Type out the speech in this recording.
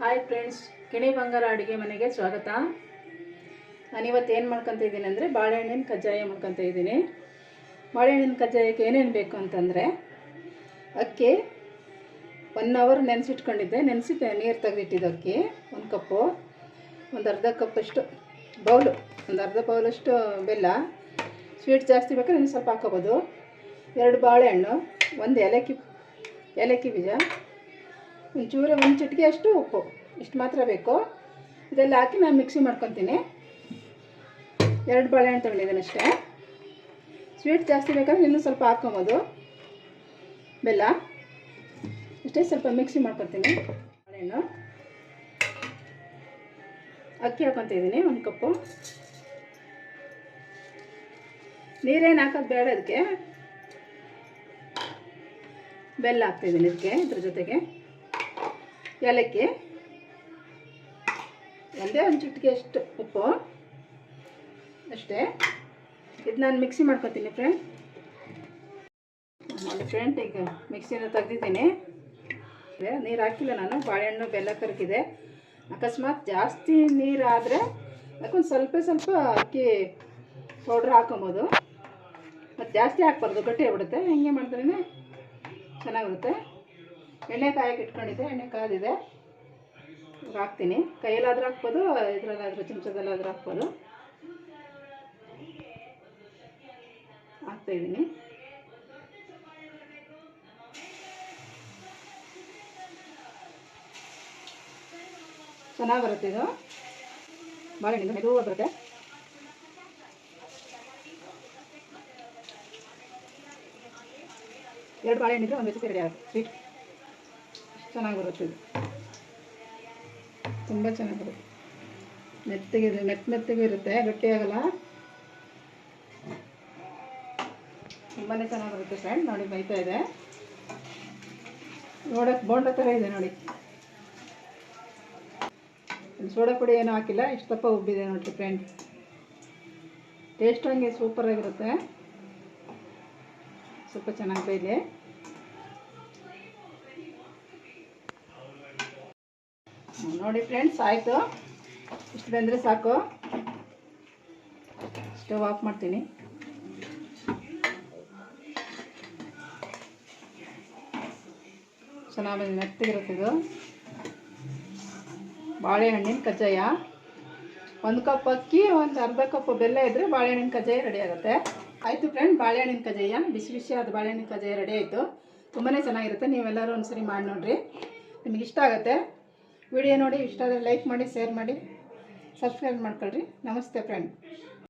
Hi friends ಕಿಣಿ ಬಂಗಾರ ಅಡುಗೆ ಮನೆಗೆ ಸ್ವಾಗತ ನಾನಿವತ್ತು ಏನು ಮಾಡ್ಕೊತ ಇದ್ದೀನಿ ಅಂದರೆ ಬಾಳೆಹಣ್ಣಿನ ಕಜ್ಜಾಯ ಮಾಡ್ಕೊತ ಇದ್ದೀನಿ. ಬಾಳೆಹಣ್ಣಿನ ಕಜ್ಜಾಯಕ್ಕೆ ಏನೇನು ಬೇಕು ಅಂತಂದರೆ ಅಕ್ಕಿ ಒನ್ ಅವರ್ ನೆನೆಸಿಟ್ಕೊಂಡಿದ್ದೆ. ನೆನೆಸಿ ನೀರು ತೆಗೆದಿಟ್ಟಿದ್ದು ಅಕ್ಕಿ, ಒಂದು ಕಪ್ಪು, ಒಂದು ಅರ್ಧ ಕಪ್ಪಷ್ಟು ಬೌಲು, ಒಂದು ಅರ್ಧ ಬೌಲಷ್ಟು ಬೆಲ್ಲ. ಸ್ವೀಟ್ ಜಾಸ್ತಿ ಬೇಕಾದ್ರೆ ಸ್ವಲ್ಪ ಹಾಕೋಬೋದು ಎರಡು ಬಾಳೆಹಣ್ಣು, ಒಂದು ಏಲಕ್ಕಿ ಏಲಕ್ಕಿ ಬೀಜ. ಒಂಚೂರು ಒಂದು ಚಿಟಿಕೆ ಅಷ್ಟು ಉಪ್ಪು. ಇಷ್ಟು ಮಾತ್ರ ಬೇಕು. ಇದೆಲ್ಲ ಹಾಕಿ ನಾನು ಮಿಕ್ಸಿ ಮಾಡ್ಕೊತೀನಿ. ಎರಡು ಬಾಳೆಹಣ್ಣು ತೊಗೊಂಡಿದ್ದೀನಿ ಅಷ್ಟೇ. ಸ್ವೀಟ್ ಜಾಸ್ತಿ ಬೇಕಾದ್ರೆ ಇನ್ನೂ ಸ್ವಲ್ಪ ಹಾಕ್ಕೊಬೋದು. ಬೆಲ್ಲ. ಇಷ್ಟೇ ಸ್ವಲ್ಪ ಮಿಕ್ಸಿ ಮಾಡ್ಕೊತೀನಿ. ಬಾಳೆಹಣ್ಣು. ಅಕ್ಕಿ ಹಾಕೊತಿದ್ದೀನಿ ಒಂದು ಕಪ್ಪು. ನೀರೇನು ಹಾಕೋದು ಬೇಡ ಅದಕ್ಕೆ ಬೆಲ್ಲ ಹಾಕ್ತಿದ್ದೀನಿ ಇದಕ್ಕೆ ಇದ್ರ ಜೊತೆಗೆ. ಏಲಕ್ಕಿ. ಒಂದೇ ಒಂದು ಚಿಟಿಕೆ ಅಷ್ಟು ಉಪ್ಪು. ಅಷ್ಟೇ. ಇದು ನಾನು ಮಿಕ್ಸಿ ಮಾಡ್ಕೊತೀನಿ ಫ್ರೆಂಡ್ ಫ್ರೆಂಡ್ ಈಗ ಮಿಕ್ಸಿನ ತೆಗ್ದಿದ್ದೀನಿ. ನೀರು ಹಾಕಿಲ್ಲ ನಾನು. ಬಾಳೆಹಣ್ಣು, ಬೆಲ್ಲ ಕರಕಿದೆ. ಅಕಸ್ಮಾತ್ ಜಾಸ್ತಿ ನೀರು ಆದರೆ ಅದಕ್ಕೊಂದು ಸ್ವಲ್ಪ ಸ್ವಲ್ಪ ಅಕ್ಕಿ ಪೌಡ್ರ್ ಹಾಕೊಬೋದು. ಮತ್ತು ಜಾಸ್ತಿ ಹಾಕ್ಬಾರ್ದು, ಗಟ್ಟಿ ಆಗ್ಬಿಡುತ್ತೆ. ಹೀಗೆ ಮಾಡಿದ್ರೇ ಚೆನ್ನಾಗಿರುತ್ತೆ. ಎಣ್ಣೆ ಕಾಯಕ್ಕೆ ಇಟ್ಕೊಂಡಿದ್ದೆ, ಎಣ್ಣೆ ಕಾದಿದೆ. ಹಾಕ್ತೀನಿ. ಕೈಯಲ್ಲಾದ್ರೂ ಹಾಕ್ಬೋದು, ಇದರಲ್ಲಾದರೂ ಚಮಚದಲ್ಲಾದ್ರೂ ಹಾಕ್ಬೋದು. ಹಾಕ್ತಾಯಿದ್ದೀನಿ ಚೆನ್ನಾಗಿ ಬರುತ್ತೆ ಇದು. ಬಾಳೆಹಣ್ಣಿಂದ ಮೆದುವಾಗಿ ಬರುತ್ತೆ ಎರಡು ಬಾಳೆಹಣ್ಣಿದ್ರೆ ಒಂದು ರೆಸಿಪಿ ರೆಡಿ ಆಗುತ್ತೆ. ಸ್ವೀಟ್ ಚೆನ್ನಾಗಿ ಬರುತ್ತೆ ಇದು. ತುಂಬ ಚೆನ್ನಾಗಿ ಬರುತ್ತೆ ಮೆತ್ತಗೆ ಮೆತ್ತ ಮೆತ್ತಗೆ ಇರುತ್ತೆ ಗಟ್ಟಿಯಾಗಲ್ಲ ತುಂಬಾ ಚೆನ್ನಾಗಿ ಬರುತ್ತೆ ಫ್ರೆಂಡ್ ನೋಡಿ ಬೈತಾ ಇದೆ. ನೋಡಕ್ ಬೋಂಡ ಥರ ಇದೆ ನೋಡಿ. ಸೋಡಾ ಪುಡಿ ಏನೂ ಹಾಕಿಲ್ಲ ಇಷ್ಟು ತಪ್ಪ ಉಬ್ಬಿದೆ ನೋಡಿ ಫ್ರೆಂಡ್ ಟೇಸ್ಟ್ ಹಂಗೆ ಸೂಪರಾಗಿರುತ್ತೆ ಸ್ವಲ್ಪ ಚೆನ್ನಾಗಿ ಬೇಯಲಿ ನೋಡಿ ಫ್ರೆಂಡ್ಸ್, ಆಯಿತು. ಇಷ್ಟು ಬಂದರೆ ಸಾಕು. ಸ್ಟವ್ ಆಫ್ ಮಾಡ್ತೀನಿ. ಚೆನ್ನಾಗಿ ಮೆತ್ತಗಿರುತ್ತೆ ಇದು. ಬಾಳೆಹಣ್ಣಿನ ಕಜ್ಜಾಯ. ಒಂದು ಕಪ್ ಅಕ್ಕಿ, ಒಂದು ಅರ್ಧ ಕಪ್ ಬೆಲ್ಲ ಇದ್ದರೆ ಬಾಳೆಹಣ್ಣಿನ ಕಜ್ಜಾಯ ರೆಡಿ ಆಗುತ್ತೆ. ಆಯಿತು ಫ್ರೆಂಡ್ ಬಾಳೆಹಣ್ಣಿನ ಕಜ್ಜಾಯ. ಬಿಸಿ ಬಿಸಿ ಅದು ಬಾಳೆಹಣ್ಣಿನ ಕಜ್ಜಾಯ ರೆಡಿ ಆಯಿತು. ತುಂಬಾ ಚೆನ್ನಾಗಿರುತ್ತೆ. ನೀವೆಲ್ಲರೂ ಒಂದ್ಸರಿ ಮಾಡಿ ನೋಡಿರಿ. ನಿಮಗೆ ಇಷ್ಟ ಆಗುತ್ತೆ. ವಿಡಿಯೋ ನೋಡಿ ಇಷ್ಟ ಆದರೆ ಲೈಕ್ ಮಾಡಿ ಶೇರ್ ಮಾಡಿ ಸಬ್ಸ್ಕ್ರೈಬ್ ಮಾಡ್ಕೊಳ್ರಿ. ನಮಸ್ತೆ ಫ್ರೆಂಡ್